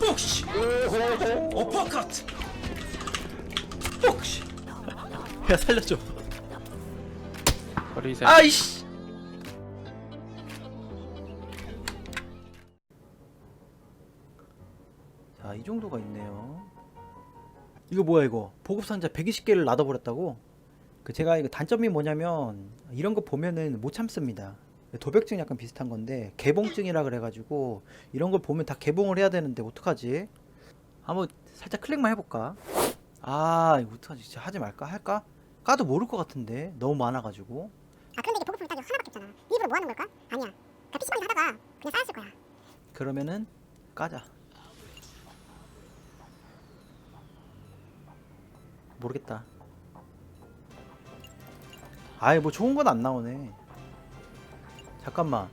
뽁시 어퍼컷 뽁시 야 살려줘. 버리세요. 아이씨. 자 이 정도가 있네요. 이거 뭐야 이거? 보급상자 120개를 놔둬버렸다고? 그 제가 이거 단점이 뭐냐면 이런 거 보면은 못 참습니다 도백증 약간 비슷한 건데 개봉증이라 그래가지고 이런 걸 보면 다 개봉을 해야 되는데 어떡하지? 한번 살짝 클릭만 해볼까? 아 이거 어떡하지 진짜 하지 말까? 할까? 까도 모를 것 같은데 너무 많아가지고 아 그런데 이게 보급품을 따져 하나밖에 없잖아 일부러 뭐 하는 걸까? 아니야 그냥 PC방에서 하다가 그냥 쌓였을 거야 그러면은 까자. 모르겠다. 아이 뭐 좋은 건 안 나오네. 잠깐만.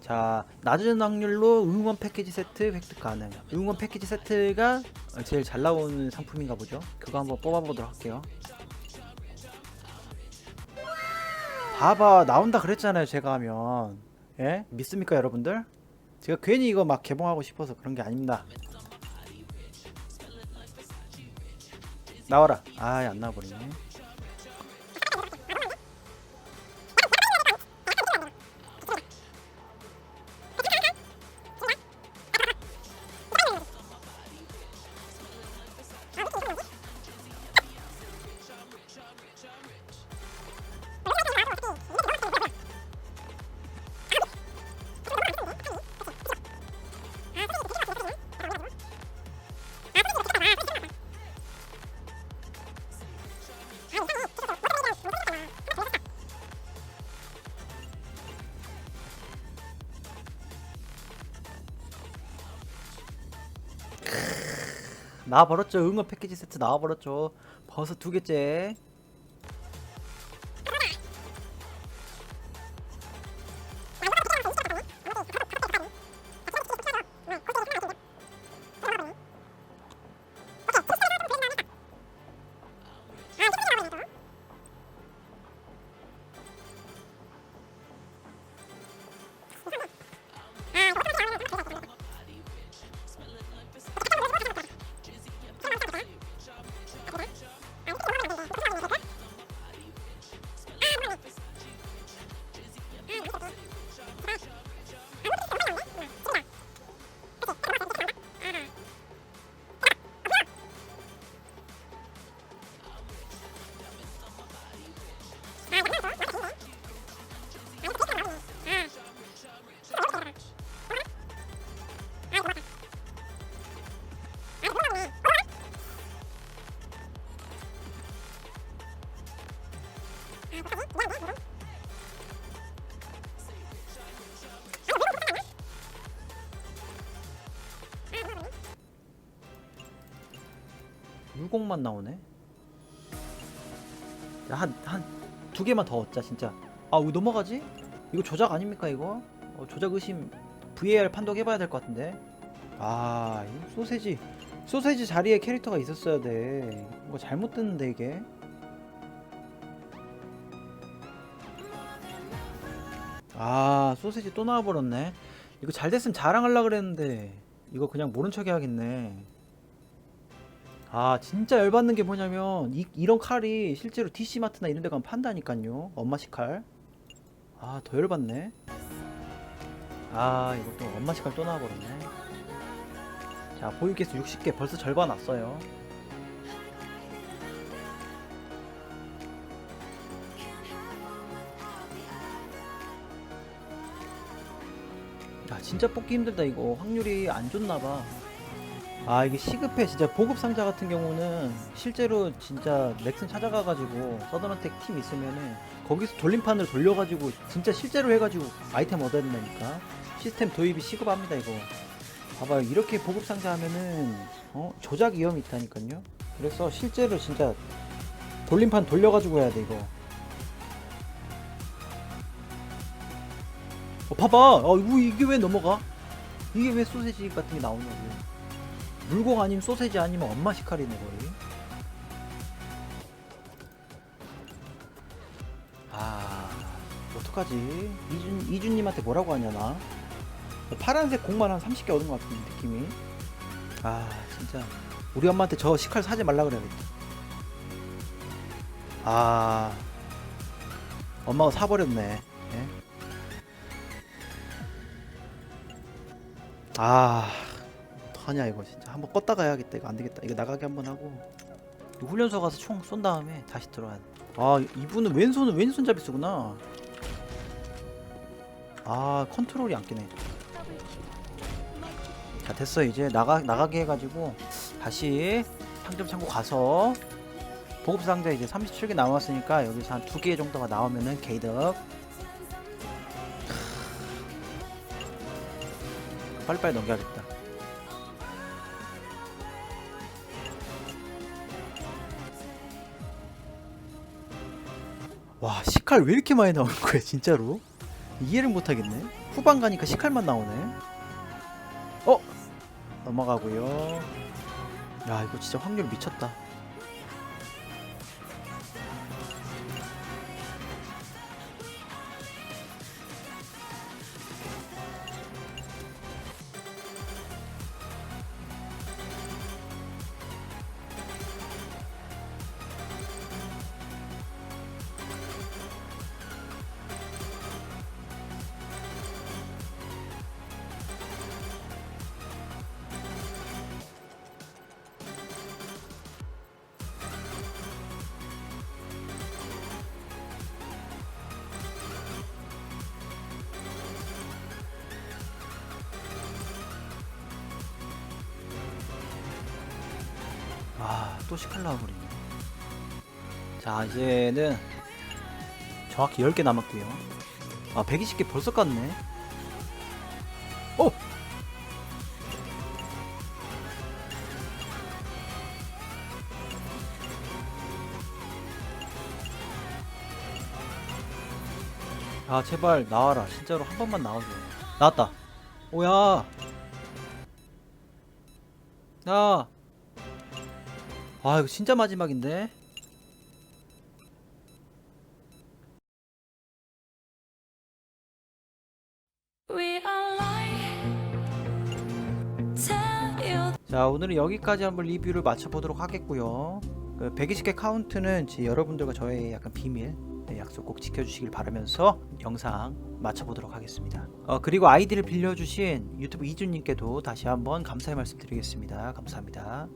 자 낮은 확률로 응원 패키지 세트 획득 가능. 응원 패키지 세트가 제일 잘 나오는 상품인가 보죠. 그거 한번 뽑아보도록 할게요. 봐봐 나온다 그랬잖아요 제가 하면 예? 믿습니까 여러분들? 제가 괜히 이거 막 개봉하고 싶어서 그런 게 아닙니다 나와라 아이 안 나와버리네 나와버렸죠. 응원 패키지 세트 나와버렸죠. 벌써 두 개째 물공만 나오네? 한 한 두 개만 더 얻자 진짜. 아 왜 넘어가지? 이거 조작 아닙니까 이거? 어, 조작 의심 VAR 판독 해봐야 될 것 같은데. 아이 소세지. 소세지 자리에 캐릭터가 있었어야 돼. 이거 잘못 듣는데 이게? 아 소세지 또 나와버렸네. 이거 잘 됐으면 자랑하려 그랬는데 이거 그냥 모른 척 해야겠네 아 진짜 열받는 게 뭐냐면 이, 이런 칼이 실제로 DC마트나 이런 데 가면 판다니깐요. 엄마식 칼아 더 열받네. 아 이것도 엄마식 칼 또 나와버렸네. 자 보유 개수 60개 벌써 절반 왔어요. 야 진짜 뽑기 힘들다 이거. 확률이 안 좋나봐 아 이게 시급해. 진짜 보급 상자 같은 경우는 실제로 진짜 넥슨 찾아가가지고 서든어택 팀 있으면은 거기서 돌림판을 돌려가지고 진짜 실제로 해가지고 아이템 얻어야 된다니까. 시스템 도입이 시급합니다 이거. 봐봐요. 이렇게 보급 상자 하면은 어 조작 위험이 있다니까요. 그래서 실제로 진짜 돌림판 돌려가지고 해야 돼 이거. 어 봐봐. 어 이게 왜 넘어가? 이게 왜 소세지 같은 게 나오냐고 물공 아니면 소세지 아니면 엄마 식칼이네 거의. 아 어떡하지? 이준 이준님한테 뭐라고 하냐 나? 파란색 공만 한 30개 얻은 것 같은 느낌이 아 진짜 우리 엄마한테 저 시칼 사지 말라 그래야겠다 아 엄마가 사버렸네 예? 아 어떡하냐 이거 진짜. 한번 껐다가 해야겠다. 이거 안되겠다. 이거 나가게 한번 하고. 훈련소 가서 총 쏜 다음에 다시 들어야 돼. 아 이분은 왼손은 왼손잡이 쓰구나. 아 컨트롤이 안 끼네. 자 됐어 이제 나가 나가게 해가지고 다시 상점 창고 가서 보급 상자 이제 37개 남았으니까 여기서 한 두 개 정도가 나오면은 게이득. 빨리빨리 넘겨야겠다 와 시칼 왜 이렇게 많이 나오는 거야 진짜로? 이해를 못하겠네. 후반 가니까 시칼만 나오네. 어? 넘어가고요. 야 이거 진짜 확률 미쳤다 또 시칼 나와버리네. 자 이제는 정확히 10개 남았고요. 아 120개 벌써 깠네. 어! 아 제발 나와라. 진짜로 한 번만 나와줘. 나왔다. 오야! 야 아 이거 진짜 마지막인데? 자 오늘은 여기까지 한번 리뷰를 마쳐보도록 하겠고요. 그 120개 카운트는 제 여러분들과 저의 약간 비밀 네, 약속 꼭 지켜주시길 바라면서 영상 마쳐보도록 하겠습니다. 어, 그리고 아이디를 빌려주신 유튜브 이준님께도 다시 한번 감사의 말씀 드리겠습니다. 감사합니다